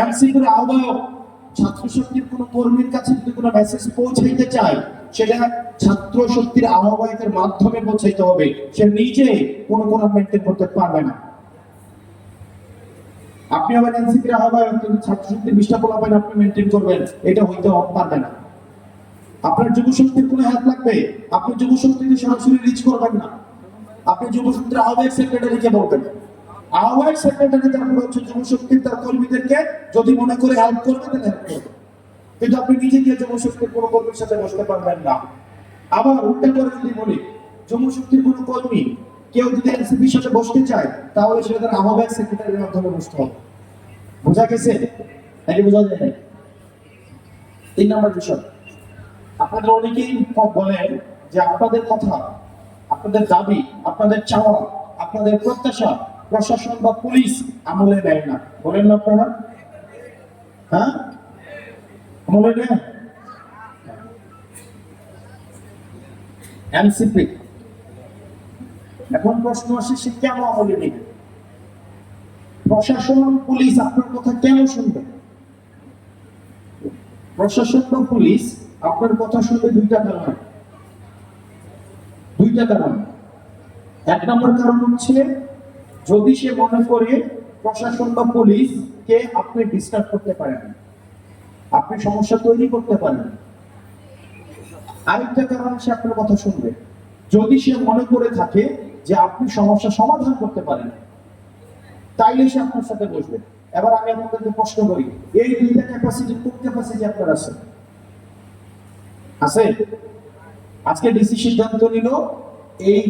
এমসিপির আহ্বায়ক ছাত্র শক্তির কোনো কর্মীর কাছে যদি কোনো মেসেজ পৌঁছাইতে চায় সেটা ছাত্র শক্তির আহ্বায়কের মাধ্যমে পৌঁছাইতে হবে। সে নিজে কোনো কোনো মেনটেন করতে পারবে না। আপনি আবার এনসিপির আহ্বায়ক, কিন্তু ছাত্র শক্তির বিষ্ঠা পোলাপাইন আপনি মেনটেন করবেন, এটা হইতে পারবে না। আপনার যুব শক্তির কোনো হেল্প লাগবে? আপনি যুব শক্তিকে সরাসরি রিচ করবেন না। আপনি যুব শক্তির আহ্বায়ক সেক্রেটারিকে বলবেন। আহ্বায়ক সেক্রেটারি তারপর হচ্ছে যুব শক্তির তার কর্মীদেরকে যদি মনে করে হেল্প করবে, তাহলে হেল্প করবে। কিন্তু আপনি নিজে গিয়ে যুব শক্তির কোনো কর্মীর সাথে বসতে পারবেন না। আবার উল্টা করে যদি বলি যুব শক্তির কোনো কর্মী কেউ যদি এনসিপির সাথে বসতে চায়, তাহলে সেটা তার আহ্বায়ক সেক্রেটারির মাধ্যমে বসতে হবে। বোঝা গেছে? নাকি বোঝা যায় তিন নম্বর বিষয়। আপনাদের অনেকেই বলেন যে আপনাদের কথা, আপনাদের দাবি, আপনাদের চাওয়া, আপনাদের প্রত্যাশা প্রশাসন বা পুলিশ আমলে নেয় না। বলেন না আপনারা। হ্যাঁ? আমলে নেয়? এনসিপি এখন প্রশ্ন আসে, সে কেন আমলে নেবে প্রশাসন পুলিশ আপনার কথা কেন শুনবে? প্রশাসন বা পুলিশ আপনার কথা শুনবে দুইটা কারণ। দুইটা কারণ। এক নম্বর কারণ হচ্ছে যদি সে মনে করে প্রশাসন বা পুলিশ কে আপনি ডিস্টার্ব করতে পারেন, আপনি সমস্যা তৈরি করতে পারেন, আরেকটা কারণ সে আপনার কথা শুনবে। যদি সে মনে করে থাকে যে আপনি সমস্যা সমাধান করতে পারেন, তাইলে সে আপনার সাথে বসবে। এবার আমি আপনাদেরকে প্রশ্ন করি, এই দুইটা ক্যাপাসিটি কোন ক্যাপাসিটি আপনার আছে? আছে? আজকে ডিসি সিদ্ধান্ত নিল, এই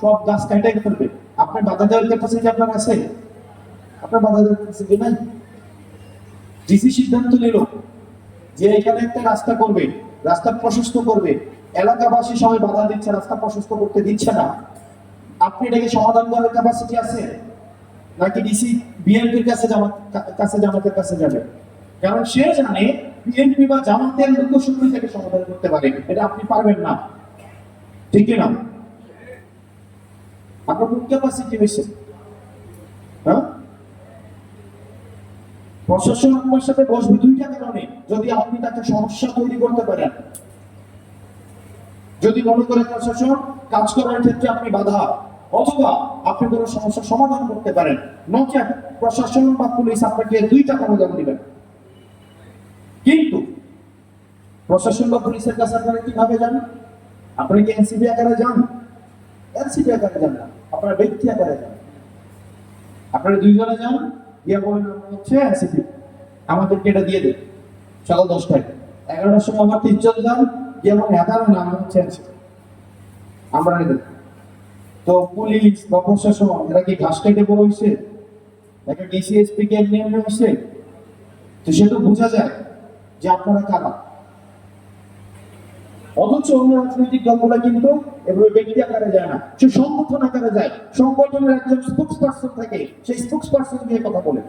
সব গাছ কাটাই ফেলবে। আপনার বাধা দেওয়ার ক্যাপাসিটি আপনার আছে? আপনার বাধা দেওয়ার ক্যাপাসিটি নাই? ডিসি সিদ্ধান্ত নিল যে এখানে একটা রাস্তা করবে, রাস্তা প্রশস্ত করবে। এলাকাবাসী সবাই বাধা দিচ্ছে, রাস্তা প্রশস্ত করতে দিচ্ছে না। আপনি এটাকে সমাধান করার ক্যাপাসিটি আছে? নাকি ডিসি বিএনপির কাছে জামাত কাছে জামাতের কাছে যাবে? কারণ সে জানে বিএনপি বা জামাতের লোকসূত্র থেকে সমাধান করতে পারে। এটা আপনি পারবেন না। ঠিক না ক্যাপাসিটি বেশি হ্যাঁ প্রশাসন আপনার সাথে বসবে দুইটা কারণে। যদি আপনি তাকে সমস্যা তৈরি করতে পারেন। যদি মনে করে প্রশাসন কাজ করার ক্ষেত্রে আপনি বাধা, অথবা আপনি কোনো সমস্যার সমাধান করতে পারেন নচেত প্রশাসন বা পুলিশ আপনাকে দুইটা অনুদান দিবেন। কিন্তু প্রশাসন বা পুলিশের কাছে আপনারা কীভাবে যান? আপনারা কি এনসিবি আকারে যান? এনসিবি আকারে যান না। আপনারা ব্যক্তি আকারে যান। আপনারা দুইজনে যান, গিয়ে বলেন হচ্ছে এনসিপি। আমাদেরকে এটা দিয়ে দিন। সকাল দশটায়। এগারোটার সময় আমার তিনজন যান, গিয়ে বলেন, এগারো না, আমরা হচ্ছে এনসিপি। আমরা নেবেন তো পুলিশ, বা প্রশাসন, এরা কি ঘাস কেটে বড় হয়েছে একটা ডিসিএসপি কে এমনি এমনি হয়েছে তো সে তো বোঝা যায় যে আপনারা কারা। অথচ অন্য রাজনৈতিক দলগুলো কিন্তু এভাবে ব্যক্তি আকারে যায় না। সে সংগঠন আকারে যায়। সংগঠনের একজন স্পোক্স পার্সন থাকে, সেই স্পোক্স পার্সন নিয়ে কথা বলে।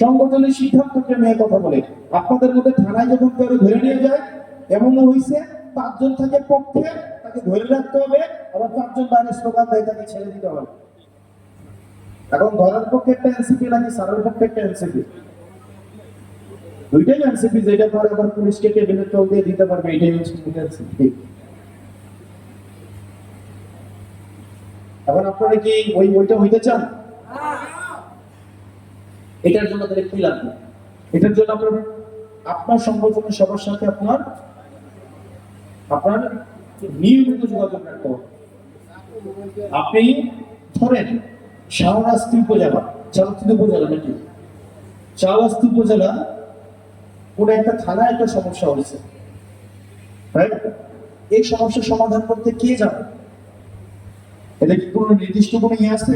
সংগঠনের সিদ্ধান্তকে নিয়ে কথা বলে। আপনাদের মধ্যে থানায় যখন কেউ ধরে নিয়ে যায়, এমনও হয়েছে পাঁচজন থাকে পক্ষে, তাকে ধরে রাখতে হবে, আবার পাঁচজন বাইরে স্লোগান দেয়, তাকে ছেড়ে দিতে হবে। এখন ধরার পক্ষে একটা এনসিপি নাকি সারার পক্ষে একটা এনসিপি? যেটা পরে আবার পুলিশকে টেবিলের তল দিয়ে দিতে পারবে, এটাই হচ্ছে এখন আপনারা কি ওই হইতে চান? এটার জন্য তাহলে কি লাগবে? এটার জন্য আপনার আপনার সংগঠনের সবার সাথে আপনার আপনার নিয়মিত যোগাযোগ রাখতে আপনি ধরেন শাহরাস্তি উপজেলা শাহরাস্তি উপজেলা নাকি? শাহরাস্তি উপজেলা কোন একটা থানায় একটা সমস্যা হয়েছে। এই সমস্যার সমাধান করতে কে যাবে এটা কি কোনো নির্দিষ্ট কোনো ইয়ে আছে?